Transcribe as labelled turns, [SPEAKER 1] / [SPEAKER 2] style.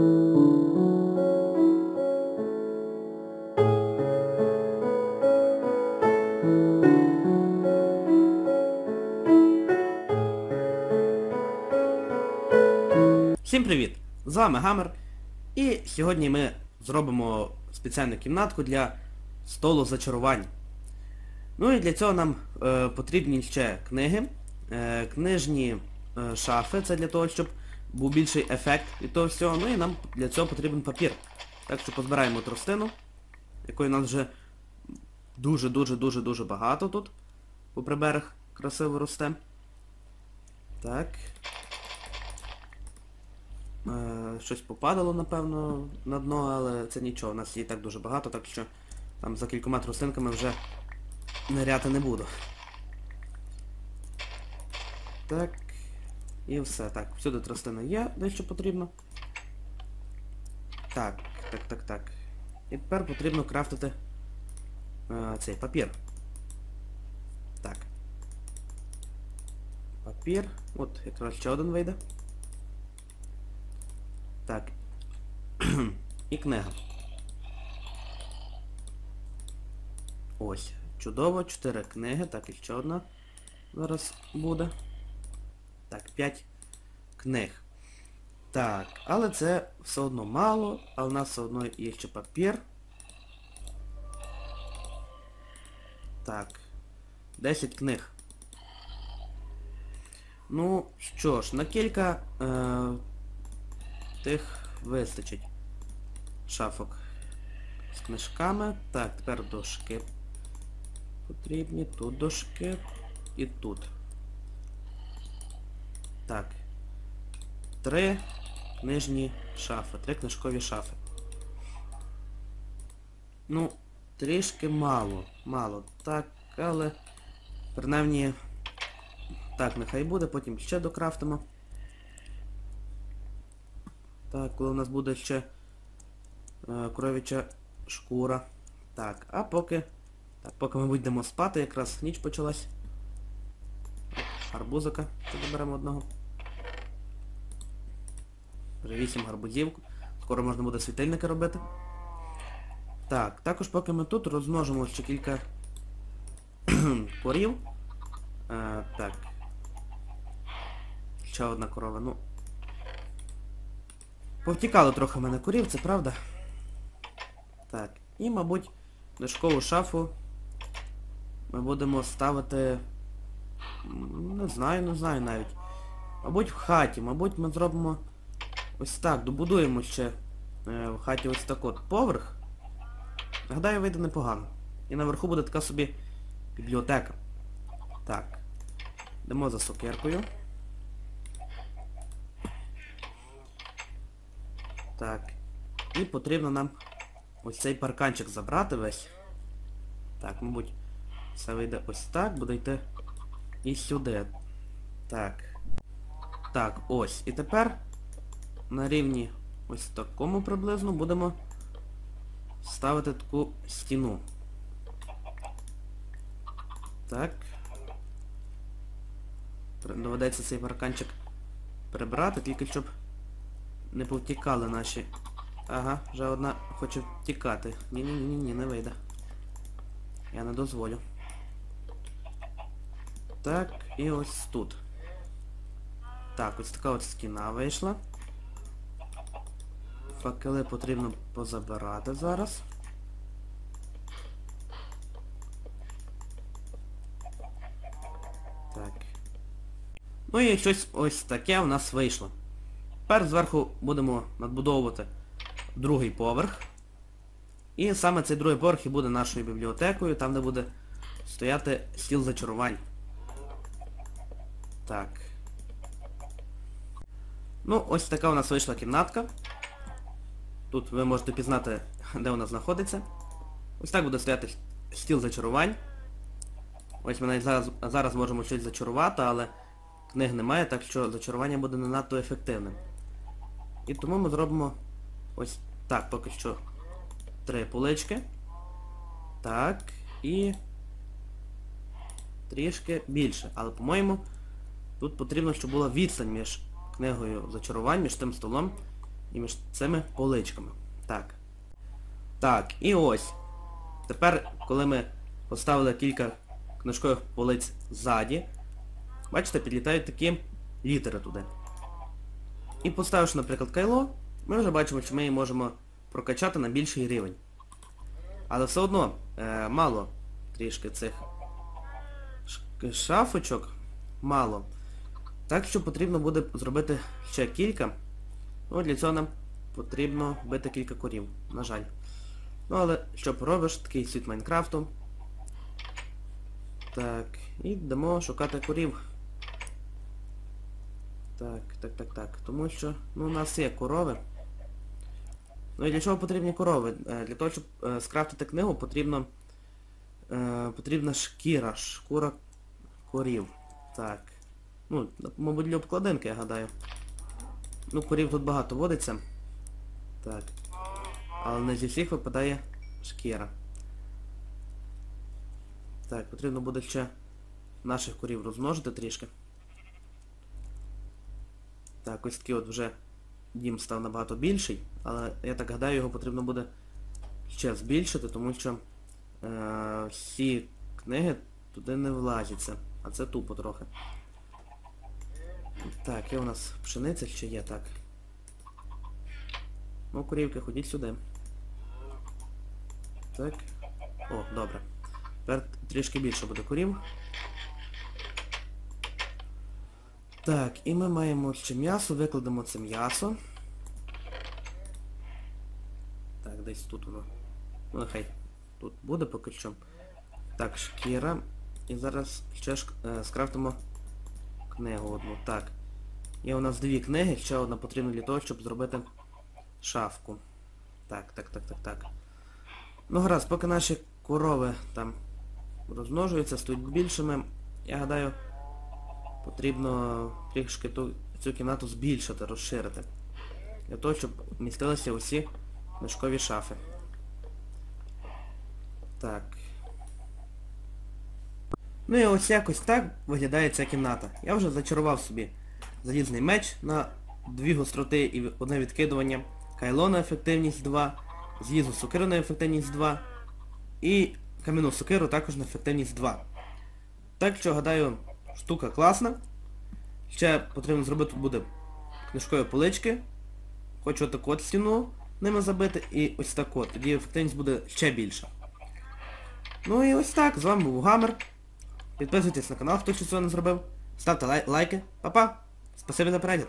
[SPEAKER 1] Всім привіт! З вами Гамер. І сьогодні ми зробимо спеціальну кімнатку для столу зачарувань. Ну і для цього нам е, потрібні ще книги, е, книжні е, шафи, це для того, щоб був більший ефект від того всього. Ну і нам для цього потрібен папір. Так що позбираємо тростину, якої у нас вже дуже-дуже-дуже-дуже багато тут. По приберег красиво росте. Так. Е, щось попадало, напевно, на дно, але це нічого, у нас її так дуже багато, так що там за кількома тростинками вже ниряти не буду. Так. І все. Так, всюди тростина є, дещо потрібно. Так, так, так, так. І тепер потрібно крафтити е, цей папір. Так. Папір. От, якраз ще один вийде. Так. І книга. Ось. Чудово, 4 книги, так і ще одна зараз буде. Так, 5 книг. Так, але це все одно мало, а у нас все одно є ще папір. Так. 10 книг. Ну, що ж, на кілька е, тих вистачить шафок з книжками. Так, тепер дошки потрібні. Тут дошки і тут. Так. Три книжні шафи. Три книжкові шафи. Ну, трішки мало. Мало. Так, але... Принаймні... Так, нехай буде, потім ще докрафтимо. Так, коли у нас буде ще е, коров'яча шкура. Так, а поки... Так, поки ми будемо спати, якраз ніч почалась. Гарбузика. Заберемо одного. Вже 8 гарбузів. Скоро можна буде світильники робити. Так, також поки ми тут розмножимо ще кілька корів. Е, так. Ще одна корова, ну. Повтікало трохи в мене курів, це правда. Так, і, мабуть, дошкову шафу ми будемо ставити... Не знаю, не знаю навіть. Мабуть, в хаті. Мабуть, ми зробимо ось так, добудуємо ще е, в хаті ось так от поверх. Гадаю, вийде непогано. І наверху буде така собі бібліотека. Так. Йдемо за сокиркою. Так. І потрібно нам ось цей парканчик забрати весь. Так, мабуть, все вийде ось так, буде йти і сюди. Так. Так, ось. І тепер на рівні ось такому приблизно будемо ставити таку стіну. Так. Доведеться цей парканчик прибрати, тільки щоб не повтікали наші. Ага, вже одна хоче втікати. Ні-ні-ні, ні, не вийде. Я не дозволю. Так, і ось тут. Так, ось така от стіна вийшла. Факели потрібно позабирати зараз. Так. Ну і щось ось таке у нас вийшло. Тепер зверху будемо надбудовувати другий поверх. І саме цей другий поверх і буде нашою бібліотекою, там де буде стояти стіл зачарувань. Так. Ну, ось така у нас вийшла кімнатка. Тут ви можете пізнати, де вона знаходиться. Ось так буде стояти стіл зачарувань. Ось ми навіть зараз, зараз можемо щось зачарувати, але книг немає, так що зачарування буде не надто ефективним. І тому ми зробимо ось так, поки що три полички. Так. І трішки більше. Але, по-моєму, тут потрібно, щоб була відстань між книгою зачарувань, між тим столом і між цими поличками. Так. Так, і ось. Тепер, коли ми поставили кілька книжкових полиць ззаді, бачите, підлітають такі літери туди. І поставивши, наприклад, кайло, ми вже бачимо, що ми її можемо прокачати на більший рівень. Але все одно е, мало трішки цих шафочок. Мало. Так що потрібно буде зробити ще кілька. Ну, для цього нам потрібно вбити кілька корів, на жаль. Ну, але що поробиш, такий світ Майнкрафту. Так, і йдемо шукати корів. Так, так, так, так. Тому що, ну, у нас є корови. Ну і для чого потрібні корови? Е, Для того, щоб е, скрафтити книгу, потрібно... Е, потрібна шкіра, шкура корів. Так. Ну, мабуть, для обкладинки, я гадаю. Ну, корів тут багато водиться. Так. Але не зі всіх випадає шкіра. Так, потрібно буде ще наших корів розмножити трішки. Так, ось такий от вже дім став набагато більший, але я так гадаю, його потрібно буде ще збільшити, тому що е, всі книги туди не влазяться. А це тупо трохи. Так, є у нас пшениця ще є, так. Ну, курівки, ходіть сюди. Так. О, добре. Тепер трішки більше буде курів. Так, і ми маємо ще м'ясо, викладемо це м'ясо. Так, десь тут воно. Ну нехай тут буде поки що. Так, шкіра. І зараз ще е, скрафтимо книгу одну. Так. Є у нас дві книги, ще одна потрібна для того, щоб зробити шафку. Так, так, так, так, так. Ну гаразд, поки наші корови там розмножуються, стають більшими, я гадаю, потрібно трішки ту, цю кімнату збільшити, розширити. Для того, щоб вмістилися усі мішкові шафи. Так. Ну і ось якось так виглядає ця кімната. Я вже зачарував собі залізний меч на дві гостроти і одне відкидування, кайло на ефективність 2, з'їзу сокиру на ефективність 2 і кам'яну сокиру також на ефективність 2. Так що, гадаю, штука класна. Ще потрібно зробити буде книжкові полички. Хочу отаку от стіну ними забити і ось так от. Тоді ефективність буде ще більша. Ну і ось так, з вами був Гамер. Підписуйтесь на канал, хто ще цього не зробив. Ставте лай лайки. Па-па! Спасибі за перегляд.